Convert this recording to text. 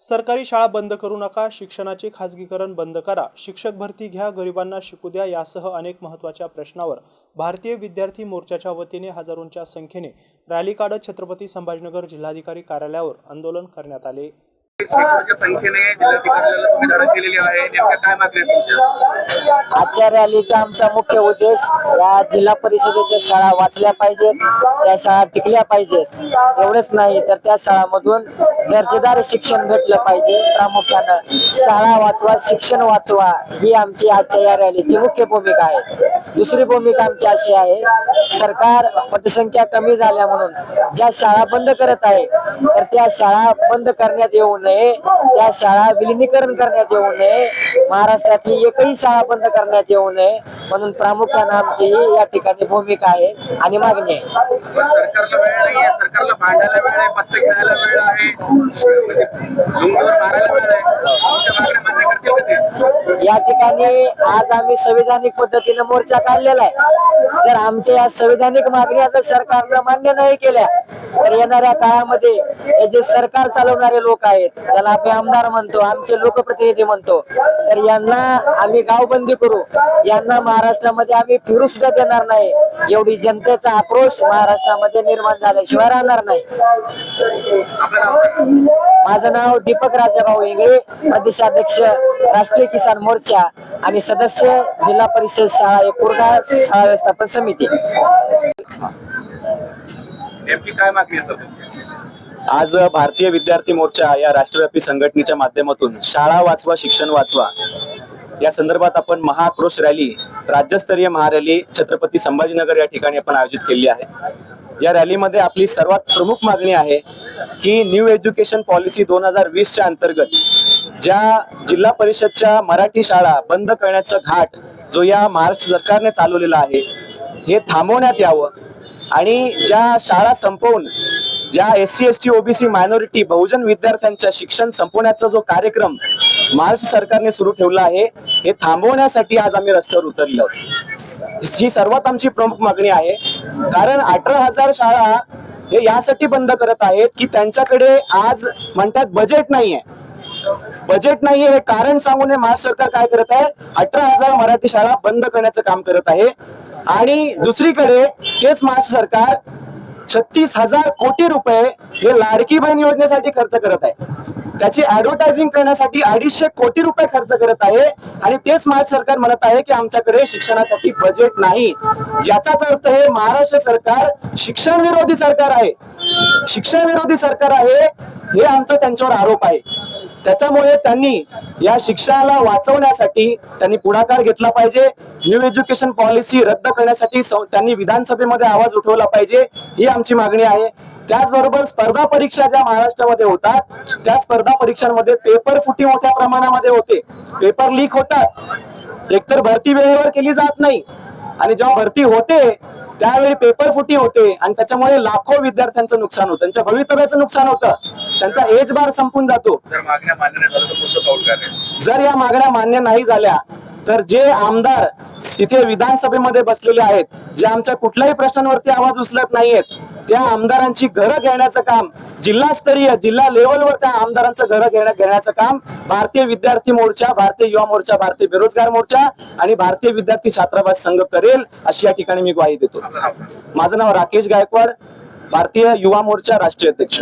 सरकारी शाळा बंद करू नका शिक्षणाचे खाजगीकरण बंद करा. शिक्षक भरती घ्या गरिबांना शिकू द्या यासह अनेक महत्त्वाच्या प्रश्नावर भारतीय विद्यार्थी मोर्चाच्या वतीने हजारोंच्या संख्येने रॅली काढत छत्रपती संभाजीनगर जिल्हाधिकारी कार्यालयावर आंदोलन करण्यात आले. संख्येने आजच्या रॅलीचा आमचा मुख्य उद्देश या जिल्हा परिषदेच्या शाळा वाचल्या पाहिजेत त्या शाळा टिकल्या पाहिजेत. एवढंच नाही तर त्या शाळामधून दर्जेदार शिक्षण भेटलं पाहिजे. प्रामुख्यानं शाळा वाचवा शिक्षण वाचवा ही आमची आजच्या या रॅलीची मुख्य भूमिका आहे. दुसरी भूमिका आमची अशी आहे सरकार पटसंख्या कमी झाल्या म्हणून ज्या शाळा बंद करत आहे तर त्या शाळा बंद करण्यात येऊ नये. त्या शाळा विलिनीकरण करण्यात येऊ नये. महाराष्ट्रातली एकही शाळा बंद करण्यात येऊ नये. म्हणून प्रामुख्यानं आमची ही या ठिकाणी भूमिका आहे आणि मागणी आहे. सरकारला वेळ नाहीये. सरकारला भांडायला वेळ आहे पत्ते खेळायला वेळ आहे. म्हणजे मारायला वेळ आहे तुमच्या मागण्या मान्य करतील का ते या ठिकाणी आज आम्ही संविधानिक पद्धतीने मोर्चा काढलेला आहे. जर आमच्या या संविधानिक मागण्या जर सरकारनं मान्य नाही केल्या तर येणाऱ्या काळामध्ये हे जे सरकार चालवणारे लोक आहेत ज्याला आम्ही आमदार म्हणतो आमचे लोकप्रतिनिधी म्हणतो तर यांना आम्ही गावबंदी करू. यांना महाराष्ट्रामध्ये आम्ही फिरू सुद्धा देणार नाही. एवढी जनतेचा आक्रोश महाराष्ट्रामध्ये निर्माण झाल्याशिवाय राहणार नाही. माझं नाव दीपक राजाभाऊ इंगळे प्रदेशाध्यक्ष राष्ट्रीय किसान मोर्चा आणि सदस्य जिल्हा परिषद शाळा एकुर्डा शाळा व्यवस्थापन समिती. काय मागणी आज भारतीय विद्यार्थी मोर्चा या राष्ट्रव्यापी संघटनेच्या माध्यमातून शाळा वाचवा शिक्षण वाचवा. या संदर्भात आपण महाक्रोश रॅली राज्यस्तरीय महारॅली छत्रपती संभाजीनगर या ठिकाणी आपण आयोजित केली आहे. या रॅलीमध्ये आपली सर्वात प्रमुख मागणी आहे की न्यू एज्युकेशन पॉलिसी दोन हजार वीसच्या अंतर्गत ज्या जिल्हा परिषदच्या मराठी शाळा बंद करण्याचा घाट जो या महाराष्ट्र सरकारने चालवलेला आहे हे थांबवण्यात यावं. आणि ज्या शाळा संपवून ज्या S C S T OBC minority बहुजन विद्यार्थ्यांच्या शिक्षण संपवण्याचा जो कार्यक्रम महाराष्ट्र सरकारने सुरू ठेवला आहे हे थांबवण्यासाठी आज आम्ही रस्त्यावर उतरलो. ही सर्वात आमची प्रमुख मागणी आहे. कारण अठरा हजार शाळा हे यासाठी बंद करत आहेत की त्यांच्याकडे आज म्हणतात बजेट नाहीये. बजेट नाही हे. कारण सांगून हे महाराष्ट्र सरकार काय करत आहे? अठरा हजार मराठी शाळा बंद करण्याचं काम करत आहे. आणि दुसरीकडे तेच महाराष्ट्र सरकार छत्तीस हजार कोटी रुपये हे लाडकी बहीण योजनेसाठी खर्च करत आहे. त्याची ऍडव्हर्टायझिंग करण्यासाठी अडीचशे कोटी रुपये खर्च करत आहे. आणि तेच महाराष्ट्र सरकार म्हणत आहे की आमच्याकडे शिक्षणासाठी बजेट नाही. याचाच अर्थ हे महाराष्ट्र सरकार शिक्षण विरोधी सरकार आहे. शिक्षण विरोधी सरकार आहे हे आमचा त्यांच्यावर आरोप आहे. त्याच्यामुळे त्यांनी या शिक्षणाला वाचवण्यासाठी त्यांनी पुढाकार घेतला पाहिजे. न्यू एज्युकेशन पॉलिसी रद्द करण्यासाठी त्यांनी विधानसभेमध्ये आवाज उठवला पाहिजे. ही आमची मागणी आहे. त्याचबरोबर स्पर्धा परीक्षा ज्या महाराष्ट्रामध्ये होतात त्या स्पर्धा परीक्षांमध्ये पेपर फुटी मोठ्या प्रमाणामध्ये होते. पेपर लीक होतात. एकतर भरती वेळेवर केली जात नाही. आणि जेव्हा भरती होते त्यावेळी पेपर फुटी होते. आणि त्याच्यामुळे लाखो विद्यार्थ्यांचं नुकसान होतं. त्यांच्या भवितव्याचं नुकसान होतं. त्यांचा एज बार संपून जातो जर मागण्या मान्य नाही झालं तर पुढचं पाऊल काय राहील? जर या मागण्या मान्य नाही झाल्या तर जे आमदार तिथे विधानसभेमध्ये बसलेले आहेत जे आमच्या कुठल्याही प्रश्नांवरती आवाज उचलत नाहीयेत त्या आमदारांची घरं घेण्याचं काम जिल्हास्तरीय जिल्हा लेवलवर त्या आमदारांचं घरं घेण्या घेण्याचं काम भारतीय विद्यार्थी मोर्चा भारतीय युवा मोर्चा भारतीय बेरोजगार मोर्चा आणि भारतीय विद्यार्थी छात्रावास संघ करेल अशी या ठिकाणी मी ग्वाही देतो आपलं नाव सांगा. माझं नाव राकेश गायकवाड भारतीय युवा मोर्चा राष्ट्रीय अध्यक्ष